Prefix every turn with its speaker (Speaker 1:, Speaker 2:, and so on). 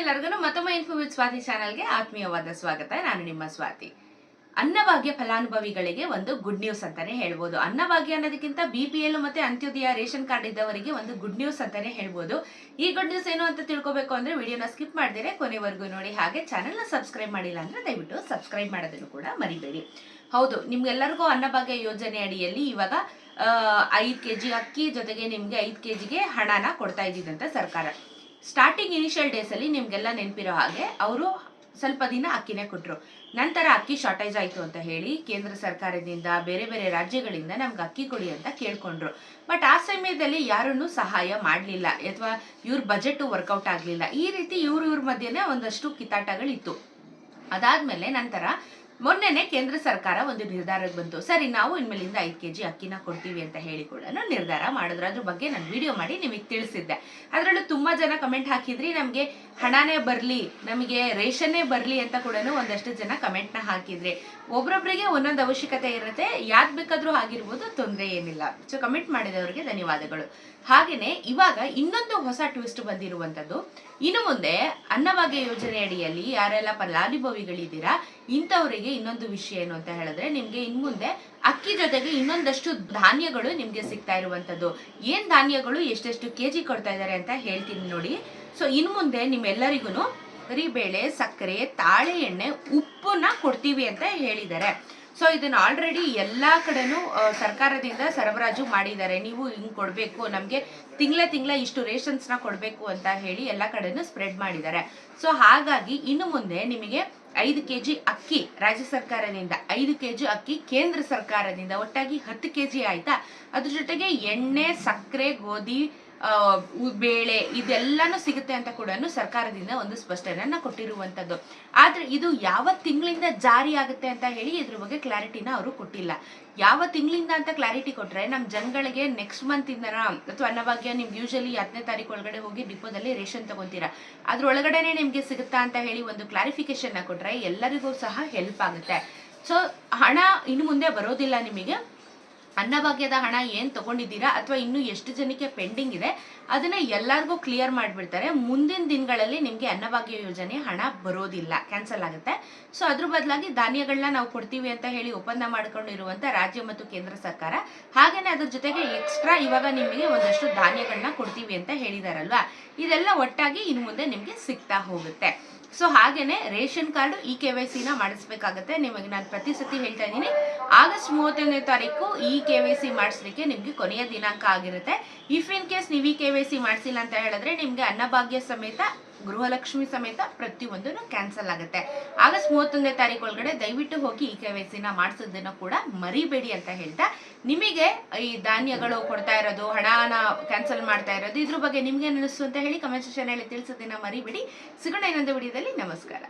Speaker 1: ಎಲ್ಲರಿಗೂ ಮತ್ತೊಮ್ಮೆ info with Swati ಚಾನಲ್ಗೆ ಆತ್ಮೀಯವಾದ ಸ್ವಾಗತ. ನಾನು ನಿಮ್ಮ ಸ್ವಾತಿ. ಅನ್ನಭಾಗ್ಯ ಫಲಾನುಭವಿಗಳಿಗೆ ಒಂದು ಗುಡ್ ನ್ಯೂಸ್ ಅಂತಾನೆ ಹೇಳ್ಬೋದು. ಅನ್ನಭಾಗ್ಯ ಅನ್ನೋದಕ್ಕಿಂತ ಬಿ ಪಿ ಎಲ್ ಮತ್ತೆ ಅಂತ್ಯೋದಯ ರೇಷನ್ ಕಾರ್ಡ್ ಇದ್ದವರಿಗೆ ಒಂದು ಗುಡ್ ನ್ಯೂಸ್ ಅಂತಾನೆ ಹೇಳ್ಬೋದು. ಈ ಗುಡ್ ನ್ಯೂಸ್ ಏನು ಅಂತ ತಿಳ್ಕೊಬೇಕು ಅಂದ್ರೆ ವಿಡಿಯೋನ ಸ್ಕಿಪ್ ಮಾಡಿದರೆ ಕೊನೆವರೆಗೂ ನೋಡಿ. ಹಾಗೆ ಚಾನೆಲ್ನ ಸಬ್ಸ್ಕ್ರೈಬ್ ಮಾಡಿಲ್ಲ ಅಂದ್ರೆ ದಯವಿಟ್ಟು ಸಬ್ಸ್ಕ್ರೈಬ್ ಮಾಡೋದನ್ನು ಕೂಡ ಮರಿಬೇಡಿ. ಹೌದು, ನಿಮ್ಗೆಲ್ಲರಿಗೂ ಅನ್ನಭಾಗ್ಯ ಯೋಜನೆ ಅಡಿಯಲ್ಲಿ ಇವಾಗ ಐದು ಕೆ ಜಿ ಅಕ್ಕಿ ಜೊತೆಗೆ ನಿಮಗೆ ಐದು ಕೆ ಜಿಗೆ ಹಣನ ಕೊಡ್ತಾ ಇದ್ದಿದ್ದಂತೆ ಸರ್ಕಾರ. ಸ್ಟಾರ್ಟಿಂಗ್ ಇನಿಷಿಯಲ್ ಡೇಸಲ್ಲಿ ನಿಮಗೆಲ್ಲ ನೆನಪಿರೋ ಹಾಗೆ ಅವರು ಸ್ವಲ್ಪ ದಿನ ಅಕ್ಕಿನೇ ಕೊಟ್ಟರು ನಂತರ ಅಕ್ಕಿ ಶಾರ್ಟೇಜ್ ಆಯಿತು ಅಂತ ಹೇಳಿ ಕೇಂದ್ರ ಸರ್ಕಾರದಿಂದ, ಬೇರೆ ಬೇರೆ ರಾಜ್ಯಗಳಿಂದ ನಮ್ಗೆ ಅಕ್ಕಿ ಕೊಡಿ ಅಂತ ಕೇಳ್ಕೊಂಡ್ರು. ಬಟ್ ಆ ಸಮಯದಲ್ಲಿ ಯಾರನ್ನು ಸಹಾಯ ಮಾಡಲಿಲ್ಲ. ಅಥವಾ ಇವ್ರ ಬಜೆಟ್ ವರ್ಕೌಟ್ ಆಗಲಿಲ್ಲ. ಈ ರೀತಿ ಇವ್ರ ಇವ್ರ ಮಧ್ಯೆನೇ ಒಂದಷ್ಟು ಕಿತ್ತಾಟಗಳಿತ್ತು. ಅದಾದ್ಮೇಲೆ ನಂತರ ಮೊನ್ನೆನೆ ಕೇಂದ್ರ ಸರ್ಕಾರ ಒಂದು ನಿರ್ಧಾರಕ್ಕೆ ಬಂತು. ಸರಿ, ನಾವು ಇನ್ಮೇಲಿಂದ ಐದು ಕೆ ಜಿ ಅಕ್ಕಿನ ಕೊಡ್ತೀವಿ ಅಂತ ಹೇಳಿ ಕೂಡ ನಿರ್ಧಾರ ಮಾಡಿದ್ರು. ಅದ್ರ ಬಗ್ಗೆ ನಾನು ವಿಡಿಯೋ ಮಾಡಿ ನಿಮಗೆ ತಿಳಿಸಿದ್ದೆ. ಅದರಲ್ಲೂ ತುಂಬಾ ಜನ ಕಮೆಂಟ್ ಹಾಕಿದ್ರಿ, ನಮಗೆ ಹಣನೇ ಬರಲಿ, ನಮಗೆ ರೇಷನ್ನೇ ಬರಲಿ ಅಂತ ಕೂಡ ಒಂದಷ್ಟು ಜನ ಕಮೆಂಟ್ನ ಹಾಕಿದ್ರಿ. ಒಬ್ರೊಬ್ರಿಗೆ ಒಂದೊಂದು ಅವಶ್ಯಕತೆ ಇರುತ್ತೆ, ಯಾವ್ದು ಬೇಕಾದರೂ ಆಗಿರ್ಬೋದು ತೊಂದರೆ ಏನಿಲ್ಲ. ಸೊ ಕಮೆಂಟ್ ಮಾಡಿದವರಿಗೆ ಧನ್ಯವಾದಗಳು. ಹಾಗೆಯೇ ಇವಾಗ ಇನ್ನೊಂದು ಹೊಸ ಟ್ವಿಸ್ಟ್ ಬಂದಿರುವಂಥದ್ದು ಇನ್ನು ಮುಂದೆ ಅನ್ನಭಾಗ್ಯ ಯೋಜನೆ ಅಡಿಯಲ್ಲಿ ಯಾರೆಲ್ಲ ಫಲಾನುಭವಿಗಳಿದ್ದೀರಾ ಇಂಥವರಿಗೆ ಇನ್ನೊಂದು ವಿಷಯ ಏನು ಅಂತ ಹೇಳಿದ್ರೆ, ನಿಮ್ಗೆ ಇನ್ ಮುಂದೆ ಅಕ್ಕಿ ಜೊತೆಗೆ ಇನ್ನೊಂದಷ್ಟು ಧಾನ್ಯಗಳು ನಿಮ್ಗೆ ಸಿಗ್ತಾ ಇರುವಂತದ್ದು ಏನ್ ಧಾನ್ಯಗಳು ಎಷ್ಟೆಷ್ಟು ಕೆಜಿ ಕೊಡ್ತಾ ಇದ್ದಾರೆ ಅಂತ ಹೇಳ್ತೀನಿ ನೋಡಿ. ಸೊ ಇನ್ ಮುಂದೆ ನಿಮ್ಮೆಲ್ಲರಿಗೂ ಕರಿಬೇಳೆ, ಸಕ್ಕರೆ, ತಾಳೆ ಎಣ್ಣೆ, ಉಪ್ಪನ್ನ ಕೊಡ್ತೀವಿ ಅಂತ ಹೇಳಿದ್ದಾರೆ. ಸೊ ಇದನ್ನ ಆಲ್ರೆಡಿ ಎಲ್ಲಾ ಕಡೆನೂ ಸರ್ಕಾರದಿಂದ ಸರಬರಾಜು ಮಾಡಿದ್ದಾರೆ. ನೀವು ಹಿಂಗೆ ಕೊಡ್ಬೇಕು, ನಮಗೆ ತಿಂಗಳ ತಿಂಗಳ ಇಷ್ಟು ರೇಷನ್ಸ್ನ ಕೊಡ್ಬೇಕು ಅಂತ ಹೇಳಿ ಎಲ್ಲಾ ಕಡೆನೂ ಸ್ಪ್ರೆಡ್ ಮಾಡಿದ್ದಾರೆ. ಸೊ ಹಾಗಾಗಿ ಇನ್ನು ಮುಂದೆ ನಿಮಗೆ ಐದು ಕೆ ಜಿ ಅಕ್ಕಿ, ರಾಜ್ಯ ಸರ್ಕಾರದಿಂದ ಐದು ಕೆ ಜಿ ಅಕ್ಕಿ, ಕೇಂದ್ರ ಸರ್ಕಾರದಿಂದ ಒಟ್ಟಾಗಿ ಹತ್ತು ಕೆ ಜಿ ಆಯ್ತಾ? ಅದ್ರ ಜೊತೆಗೆ ಎಣ್ಣೆ, ಸಕ್ಕರೆ, ಗೋಧಿ ಬೇಳೆ ಇದೆಲ್ಲಾನು ಸಿಗುತ್ತೆ ಅಂತ ಕೂಡ ಸರ್ಕಾರದಿಂದ ಒಂದು ಸ್ಪಷ್ಟನೆಯನ್ನ ಕೊಟ್ಟಿರುವಂತದ್ದು. ಆದ್ರೆ ಇದು ಯಾವ ತಿಂಗಳಿಂದ ಜಾರಿ ಆಗುತ್ತೆ ಅಂತ ಹೇಳಿ ಇದ್ರ ಬಗ್ಗೆ ಕ್ಲಾರಿಟಿನ ಅವರು ಕೊಟ್ಟಿಲ್ಲ. ಯಾವ ತಿಂಗಳಿಂದ ಅಂತ ಕ್ಲಾರಿಟಿ ಕೊಟ್ರೆ ನಮ್ ಜನಗಳಿಗೆ ನೆಕ್ಸ್ಟ್ ಮಂತ್ ಇಂದ ಅಥವಾ ಅನ್ನಭಾಗ್ಯ ನಿಮ್ಗೆ ಯೂಶಲಿ ಹತ್ತನೇ ತಾರೀಕು ಒಳಗಡೆ ಹೋಗಿ ಡಿಪೋದಲ್ಲಿ ರೇಷನ್ ತಗೊಂತೀರಾ. ಅದ್ರೊಳಗಡೆನೆ ನಿಮ್ಗೆ ಸಿಗುತ್ತಾ ಅಂತ ಹೇಳಿ ಒಂದು ಕ್ಲಾರಿಫಿಕೇಶನ್ ಕೊಟ್ಟರೆ ಎಲ್ಲರಿಗೂ ಸಹ ಹೆಲ್ಪ್ ಆಗುತ್ತೆ. ಸೊ ಹಣ ಇನ್ನು ಮುಂದೆ ಬರೋದಿಲ್ಲ ನಿಮಗೆ. ಅನ್ನಭಾಗ್ಯದ ಹಣ ಏನು ತಗೊಂಡಿದ್ದೀರಾ ಅಥವಾ ಇನ್ನು ಎಷ್ಟು ಜನಕ್ಕೆ ಪೆಂಡಿಂಗ್ ಇದೆ, ಅದನ್ನ ಎಲ್ಲರಿಗೂ ಕ್ಲಿಯರ್ ಮಾಡಿಬಿಡ್ತಾರೆ. ಮುಂದಿನ ದಿನಗಳಲ್ಲಿ ನಿಮಗೆ ಅನ್ನಭಾಗ್ಯ ಯೋಜನೆ ಹಣ ಬರೋದಿಲ್ಲ ಕ್ಯಾನ್ಸಲ್ ಆಗುತ್ತೆ. ಸೊ ಅದ್ರ ಬದಲಾಗಿ ಧಾನ್ಯಗಳನ್ನ ನಾವು ಕೊಡ್ತೀವಿ ಅಂತ ಹೇಳಿ ಒಪ್ಪಂದ ಮಾಡ್ಕೊಂಡಿರುವಂತ ರಾಜ್ಯ ಮತ್ತು ಕೇಂದ್ರ ಸರ್ಕಾರ, ಹಾಗೇನೆ ಅದ್ರ ಜೊತೆಗೆ ಎಕ್ಸ್ಟ್ರಾ ಇವಾಗ ನಿಮಗೆ ಒಂದಷ್ಟು ಧಾನ್ಯಗಳನ್ನ ಕೊಡ್ತೀವಿ ಅಂತ ಹೇಳಿದಾರಲ್ವಾ? ಇದೆಲ್ಲ ಒಟ್ಟಾಗಿ ಇನ್ನು ಮುಂದೆ ನಿಮಗೆ ಸಿಗ್ತಾ ಹೋಗುತ್ತೆ. ಸೊ ಹಾಗೇನೆ ration card E K Y ಸಿನ ಮಾಡಿಸ್ಬೇಕಾಗತ್ತೆ. ನಿಮಗೆ ನಾನು ಪ್ರತಿ ಸತಿ ಹೇಳ್ತಾ ಇದ್ದೀನಿ. ಆಗಸ್ಟ್ ಮೂವತ್ತೊಂದನೇ ತಾರೀಕು ಇ ಕೆ ವೈ ಸಿ ಮಾಡಿಸ್ಲಿಕ್ಕೆ ನಿಮಗೆ ಕೊನೆಯ ದಿನಾಂಕ ಆಗಿರುತ್ತೆ. ಇಫ್ ಇನ್ ಕೇಸ್ ನೀವು ಇ ಕೆ ವೈ ಸಿ ಮಾಡಿಸಿಲ್ಲ ಅಂತ ಹೇಳಿದ್ರೆ ನಿಮಗೆ ಅನ್ನಭಾಗ್ಯ ಸಮೇತ ಗೃಹಲಕ್ಷ್ಮಿ ಸಮೇತ ಪ್ರತಿಯೊಂದನ್ನು ಕ್ಯಾನ್ಸಲ್ ಆಗುತ್ತೆ. ಆಗಸ್ಟ್ ಮೂವತ್ತೊಂದನೇ ತಾರೀಕು ಒಳಗಡೆ ದಯವಿಟ್ಟು ಹೋಗಿ ಈ ಕೆ ವೈ ಸಿನ ಮಾಡಿಸೋದನ್ನ ಕೂಡ ಮರಿಬೇಡಿ ಅಂತ ಹೇಳ್ತಾ, ನಿಮಗೆ ಈ ಧಾನ್ಯಗಳು ಕೊಡ್ತಾ ಇರೋದು, ಹಣನ ಕ್ಯಾನ್ಸಲ್ ಮಾಡ್ತಾ ಇರೋದು, ಇದ್ರ ಬಗ್ಗೆ ನಿಮ್ಗೆ ಅನಿಸ್ತು ಅಂತ ಹೇಳಿ ಕಮೆಂಟ್ ಸೆಕ್ಷನ್ ಹೇಳಿ ತಿಳಿಸೋದನ್ನ ಮರಿಬೇಡಿ. ಸಿಗೋಣ ಇನ್ನೊಂದು ವಿಡಿಯೋದಲ್ಲಿ. ನಮಸ್ಕಾರ.